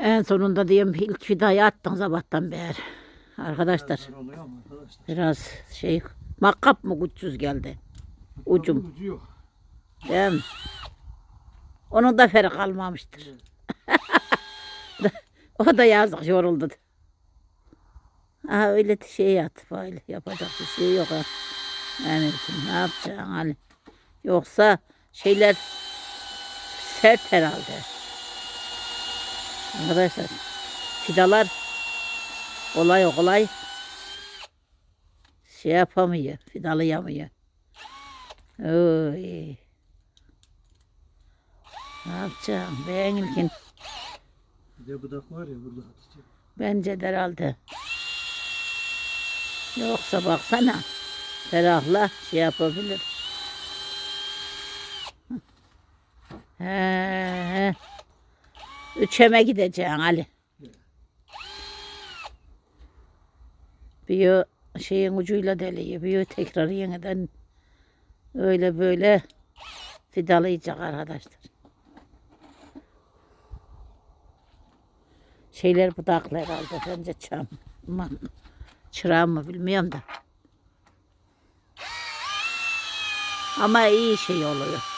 En sonunda diyeyim ilk fidayı attın sabahtan beri. Arkadaşlar oluyor arkadaşlar. biraz şey makkap mı güçsüz geldi. Ucum. Ucu yok. Değil mi? Onun da feri kalmamıştır. o da yazık yoruldu. Ha öyle de şey yat böyle yapacak bir şey yok ha. Yani ne yapacaksın hani. Yoksa şeyler sert herhalde. Arkadaşlar fidalar kolay kolay şey yapamıyor, fidalayamıyor. Oy. Ne yapacağım? Ben ilkin Bir de budak var ya burada Hatice. bence de herhalde. Yoksa baksana ferahla şey yapabilir. He, he. Üçeme gideceksin Ali. Bir o şeyin ucuyla deliyor. Bir o tekrar yeniden öyle böyle fidalayacak arkadaşlar. Şeyler budaklı herhalde. Bence çam. Aman, çırağı mı bilmiyorum da. Ama iyi şey oluyor.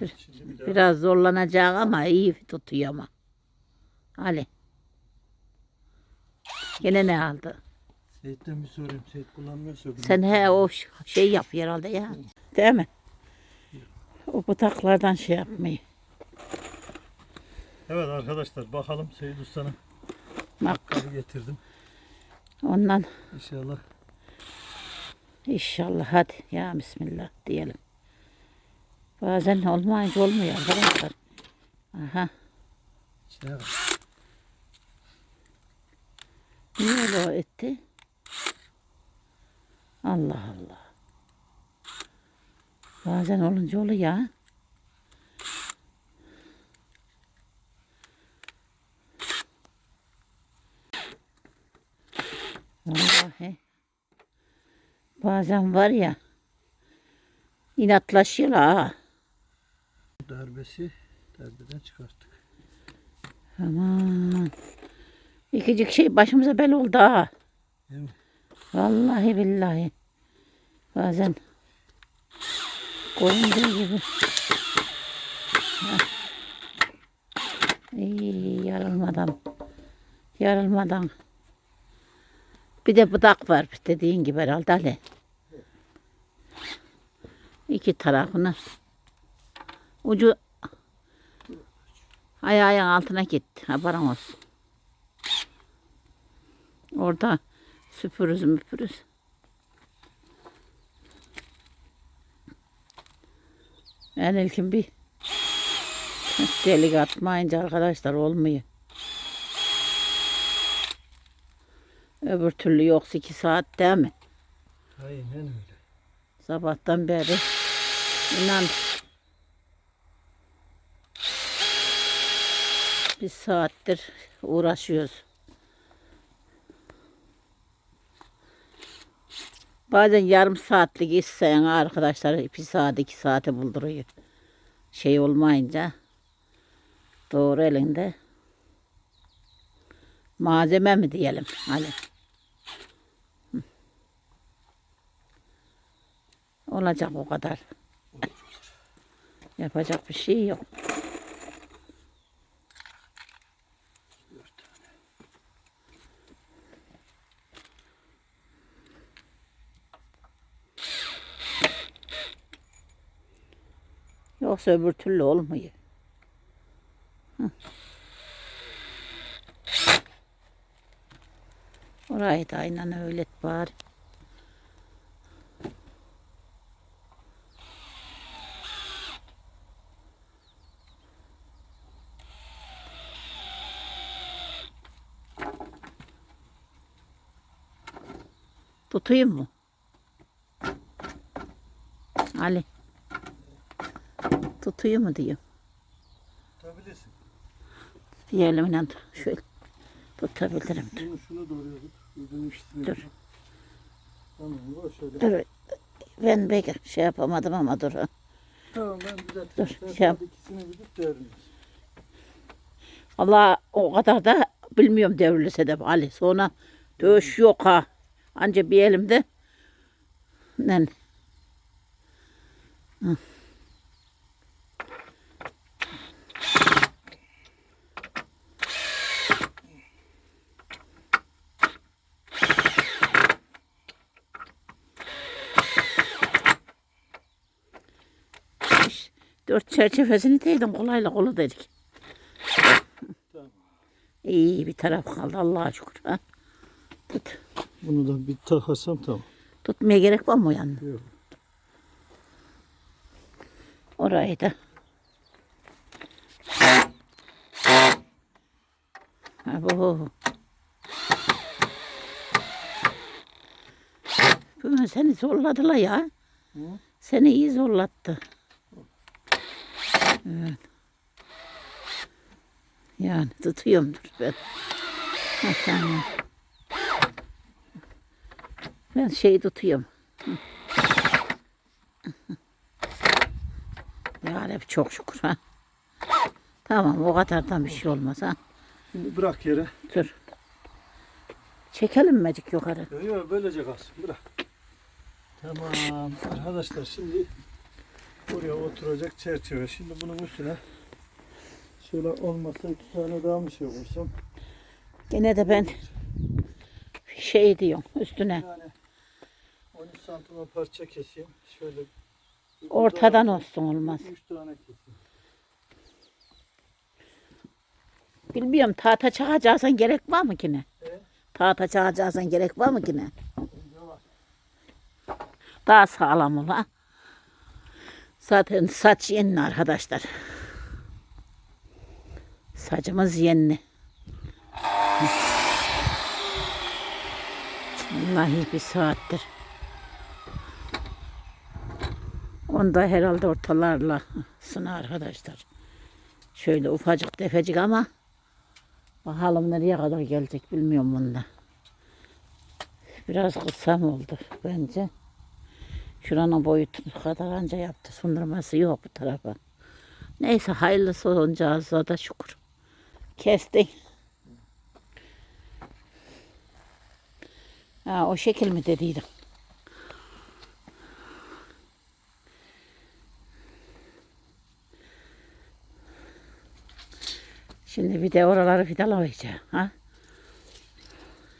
Bir Biraz zorlanacak ama iyi tutuyor ama. Ali. Gene ne aldı? Seyit'ten bir sorayım. Seyit kullanmıyorsa. Sen he o ş- şey yap herhalde ya. Değil mi? O butaklardan şey yapmayı. Evet arkadaşlar bakalım Seyit Usta'nın Bak kabı getirdim. ondan İnşallah. inşallah hadi ya bismillah diyelim. Bazen olmayınca olmuyor arkadaşlar. Aha. Şey yap. Niye öyle etti? Allah Allah. Bazen olunca oluyor ya. Vallahi. Bazen var ya. inatlaşıyorlar ha. Darbesi darbeden çıkarttık. Aman. İkicik şey başımıza bel oldu ha. Değil mi? Vallahi billahi. Bazen koyunduğu gibi. İyi yarılmadan. Yarılmadan. Bir de budak var dediğin gibi herhalde Ali. İki tarafını. Ucu ayağın altına gitti. Haberin olsun. Orada süpürüz müpürüz. Ben ilkin bir delik atmayınca arkadaşlar olmuyor. Öbür türlü yoksa iki saat değil mi? Aynen öyle. Sabahtan beri inan bir saattir uğraşıyoruz. Bazen yarım saatlik isteyen arkadaşlar bir saat iki saate bulduruyor. Şey olmayınca doğru elinde malzeme mi diyelim hani. Olacak o kadar. Yapacak bir şey yok. Yoksa öbür türlü olmuyor. Hı. Orayı da aynen öyle et bari. Tutayım mı? Ali. Tutayım mı diyor. Tutabilirsin. Bir tut- şöyle tutabilirim. Bunu şunu doğruyorduk. Yüzünün üstüne. Dur. Tamam o şöyle. Dur. Ben belki şey yapamadım ama dur. ha. Zaten Dur, sen şey yap. ikisini gidip devriniz. Allah o kadar da bilmiyorum devrilse de Ali. Sonra dövüş yok ha. Anca bir elimde. Ne? Hı. Dört çerçevesini değdim kolayla kolu dedik. Tamam. İyi bir taraf kaldı Allah'a şükür. Ha? Tut. Bunu da bir takasam tamam. Tutmaya gerek var mı o yanına? Yok. Orayı da. Ha, bu. Bu seni zorladılar ya. Hı? Seni iyi zorlattı. Evet. Yani tutuyorumdur ben. Ha, tamam. Ben şeyi tutuyorum. Ya Rabbi çok şükür ha. Tamam o kadardan bir şey olmaz ha. Şimdi bırak yere. Dur. Çekelim mi yukarı? Yok yok böylece kalsın bırak. Tamam arkadaşlar şimdi buraya oturacak çerçeve. Şimdi bunun üstüne şöyle olmasa iki tane daha mı şey koysam? Gene de ben şey diyorum üstüne. Yani 13 santime parça keseyim. Şöyle Ortadan daha- olsun olmaz. Üç tane keseyim. Bilmiyorum tahta çakacaksan gerek var mı ki ne? E? Tahta çakacaksan gerek var mı ki ne? Daha sağlam ol ha. Zaten saç yeni arkadaşlar. Saçımız yeni. Vallahi bir saattir. Onda herhalde ortalarla sına arkadaşlar. Şöyle ufacık tefecik ama bakalım nereye kadar gelecek bilmiyorum bunda. Biraz kısa mı oldu bence. Şuranın boyutu kadar anca yaptı. Sundurması yok bu tarafa. Neyse hayırlısı olunca da şükür. Kestik. Ha, o şekil mi dediydim? Şimdi bir de oraları fidalayacağım. Ha?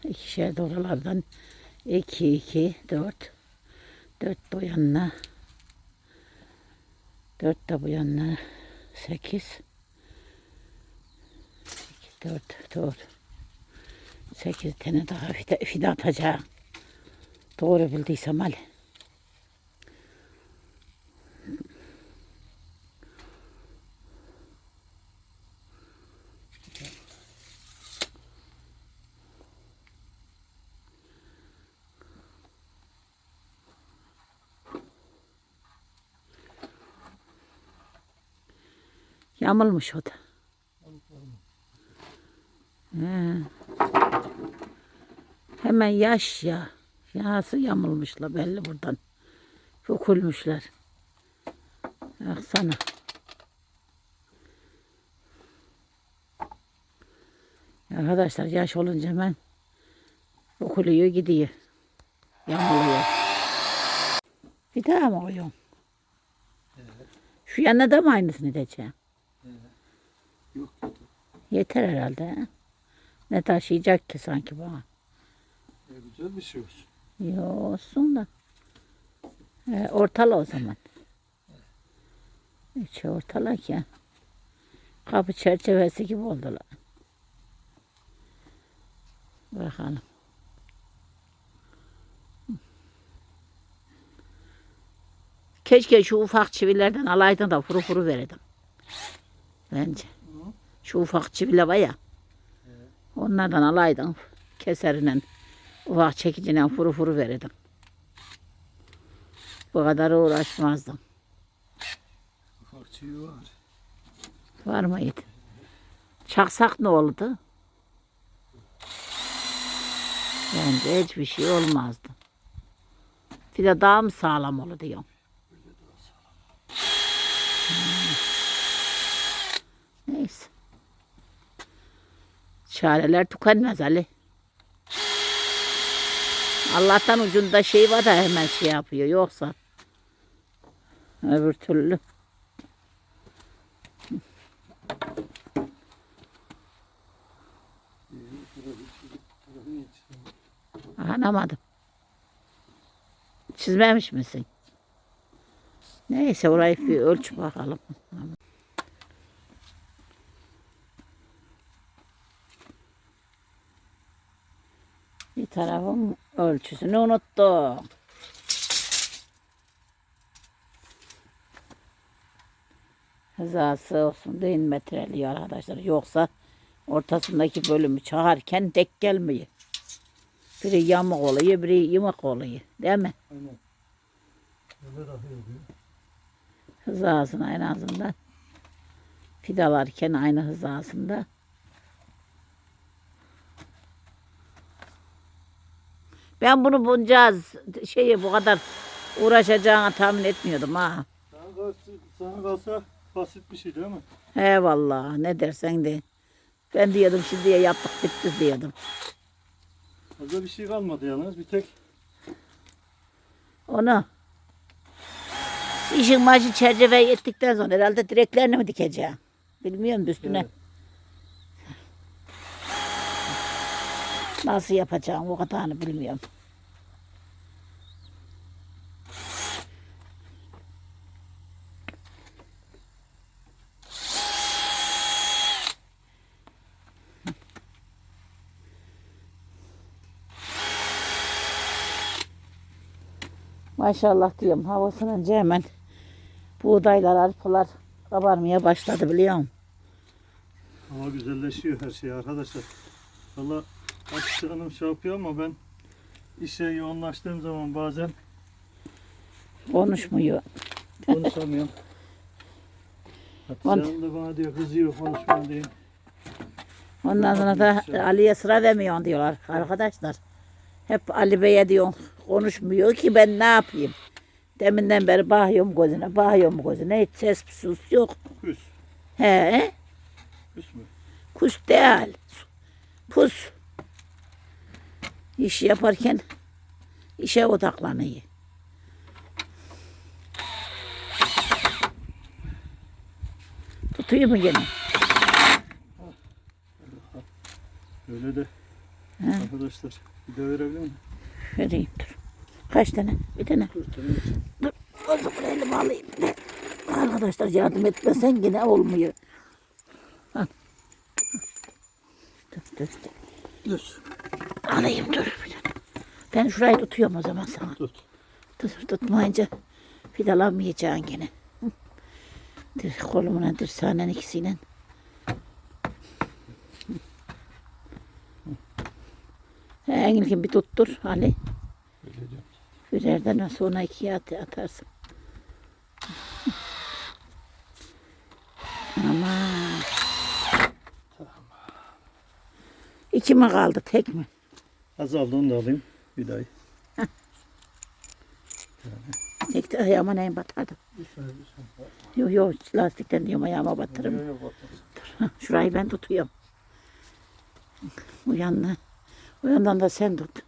İkişer de oralardan iki, iki, dört. Dört o yanına. Dört de bu yanına. Sekiz. İki, dört, dört. Sekiz tane daha fida, fida atacağım. Doğru bildiysem Ali. Yamulmuş o da. He. Hemen yaş ya. Yağsı yamulmuşlar belli buradan. Fökülmüşler. Baksana. Arkadaşlar yaş olunca hemen fökülüyor gidiyor. Yamuluyor. Bir daha mı koyuyorum? Şu yanına da mı aynısını edeceğim? Yeter. Herhalde. he? Ne taşıyacak ki sanki bana? E, güzel bir şey olsun. Yo olsun da. E, ortala o zaman. İçi ortala ki. Kapı çerçevesi gibi oldular. Bakalım. Keşke şu ufak çivilerden alaydın da furu furu veredim. Bence. Şu ufak çiviler var ya. Onlardan alaydın keserinen. Ufak çekicine furu furu verirdim. Bu kadar uğraşmazdım. Ufak çiğ var. Var mıydı? Çaksak ne oldu? Bence hiçbir şey olmazdı. Bir de daha mı sağlam olur diyorum. Neyse. Çareler tükenmez Ali. Allah'tan ucunda şey var da hemen şey yapıyor. Yoksa öbür türlü. Anlamadım. Çizmemiş misin? Neyse orayı bir ölç bakalım. Tarafın ölçüsünü unuttum. Hizası olsun değil metreliyor arkadaşlar. Yoksa ortasındaki bölümü çağırken tek gelmiyor. Biri yamuk oluyor, biri yumuk oluyor. Değil mi? Aynen. Hizasına en azından. Fidalarken aynı hizasında. Ben bunu bunca şeyi bu kadar uğraşacağını tahmin etmiyordum ha. Sana kalsa, sana kalsa basit bir şey değil mi? He vallahi ne dersen de. Ben diyordum şimdiye yaptık bitti diyordum. Fazla bir şey kalmadı yalnız. Bir tek Onu işin başı çerçeve ettikten sonra herhalde direklerini mi dikeceğim? Bilmiyorum üstüne. Evet. Nasıl yapacağım o kadarını bilmiyorum. Maşallah diyorum havasının hemen buğdaylar, arpalar kabarmaya başladı biliyor musun? hava güzelleşiyor her şey arkadaşlar. Valla Hatice Hanım şey yapıyor ama ben işe yoğunlaştığım zaman bazen Konuşmuyor. konuşamıyorum. Hatice Hanım da bana diyor kızıyor konuşma diye. Ondan sonra da Ali'ye sıra vermiyorsun diyorlar arkadaşlar. Hep Ali Bey'e diyor konuşmuyor ki ben ne yapayım. Deminden beri bakıyorum gözüne, bakıyorum gözüne. Hiç ses sus yok. Küs. He, Küs mü? kus değil. Pus. İş yaparken işe odaklanıyor. Tutuyor mu gene? Öyle de He. arkadaşlar bir de verebilir miyim? Vereyim dur. Kaç tane? Bir tane. Dur. Dur. O zaman elimi alayım. Arkadaşlar yardım etmesen yine olmuyor. Al. Dur dur. Düz. Alayım dur. Ben şurayı tutuyorum o zaman sana. Tut. Dur tutmayınca fidalamayacaksın gene. Dur kolumla dirseğinin ikisiyle. He, Engelkin bir tuttur Ali. Birerden sonra ikiye at, atarsın. Aman. İki mi kaldı tek mi? Azaldı onu da alayım. Bir daha. Tek de ayağıma neyim batardı. Yok yok lastikten diyorum ayağıma batmaz. Hah, Şurayı ben tutuyorum. Bu yanına. O yandan da sen tut.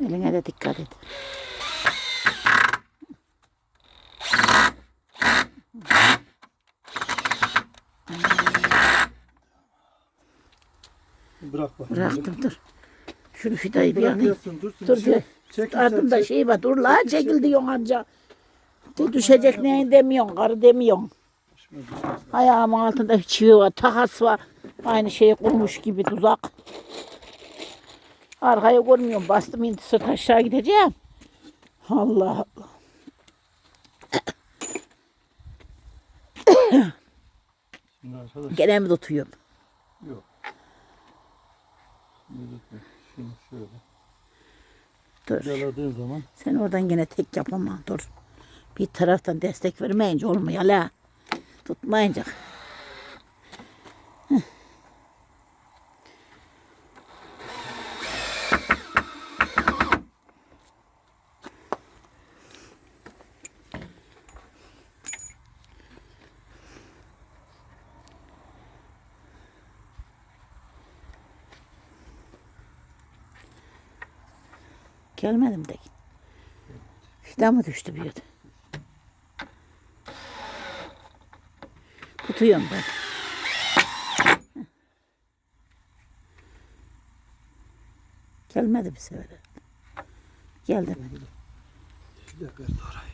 Eline de dikkat et. Bırak bak. Bıraktım dur. Şunu fidayı bir yanayım. dursun. Dur bir şey- bir. Çekil Ardında sen, şey var. Dur la çekil diyorsun anca. De, düşecek neyin demiyorsun. Karı demiyorsun. Düşmez. Ayağımın altında bir çivi var. Takas var. Aynı şeyi kurmuş gibi tuzak. Arkaya görmüyorum. Bastım indi sırt aşağı gideceğim. Allah Allah. Gene mi tutuyorum? Şunu şöyle. Dur. Yaladığın zaman Sen oradan gene tek yapamam. Dur. Bir taraftan destek vermeyince olmuyor la. Tutmayınca. Gelmedim de. Fidan mı düştü bir yerde? Tutuyorum ben. Gelmedi bir sefer. Geldi mi? Bir dakika Erdoğan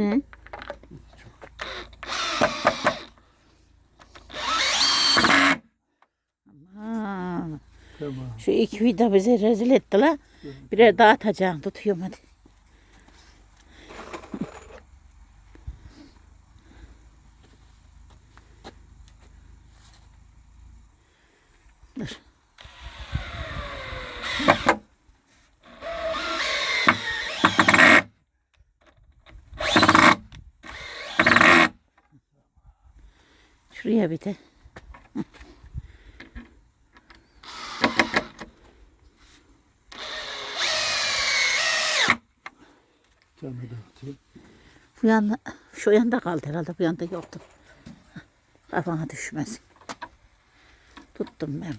Hı. Tamam. Şu iki vida bizi rezil etti la. Birer daha atacağım. Tutuyorum hadi. Şuraya bir de. Bu yanda, şu yanda kaldı herhalde. Bu yanda yoktu. Kafana düşmesin. Tuttum ben.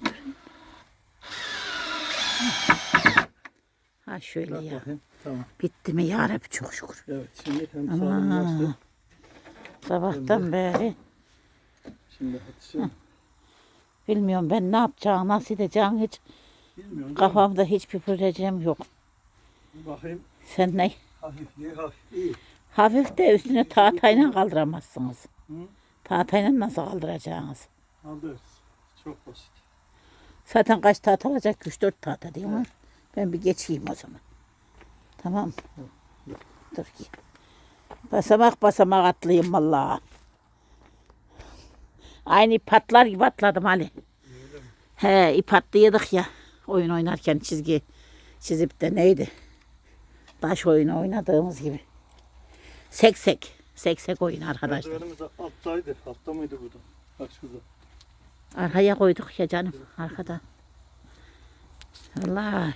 Ha şöyle Bak ya. bakayım. Tamam. Bitti mi ya Rabbi çok şükür. Evet şimdi hem sabahtan beri Şimdi atışım. bilmiyorum ben ne yapacağım, nasıl edeceğim hiç Bilmiyorum. kafamda hiçbir projem yok. Bakayım. Sen ne? Hafif iyi hafif iyi. Hafif de üstüne tahtayla kaldıramazsınız. Hı? Tahtayla nasıl kaldıracaksınız? Alırız. Çok basit. Zaten kaç taht alacak? 3-4 tahta değil mi? Ben bir geçeyim o zaman. Tamam? Dur ki. Basamak basamak atlayayım vallahi. Aynı ip atlar gibi atladım Ali. He ip atlıyorduk ya. Oyun oynarken çizgi çizip de neydi? Taş oyunu oynadığımız gibi. Seksek. Seksek oyunu arkadaşlar. Merdivenimiz alttaydı. Altta mıydı burada? Bak şurada. Arkaya koyduk ya canım. Arkada. Allah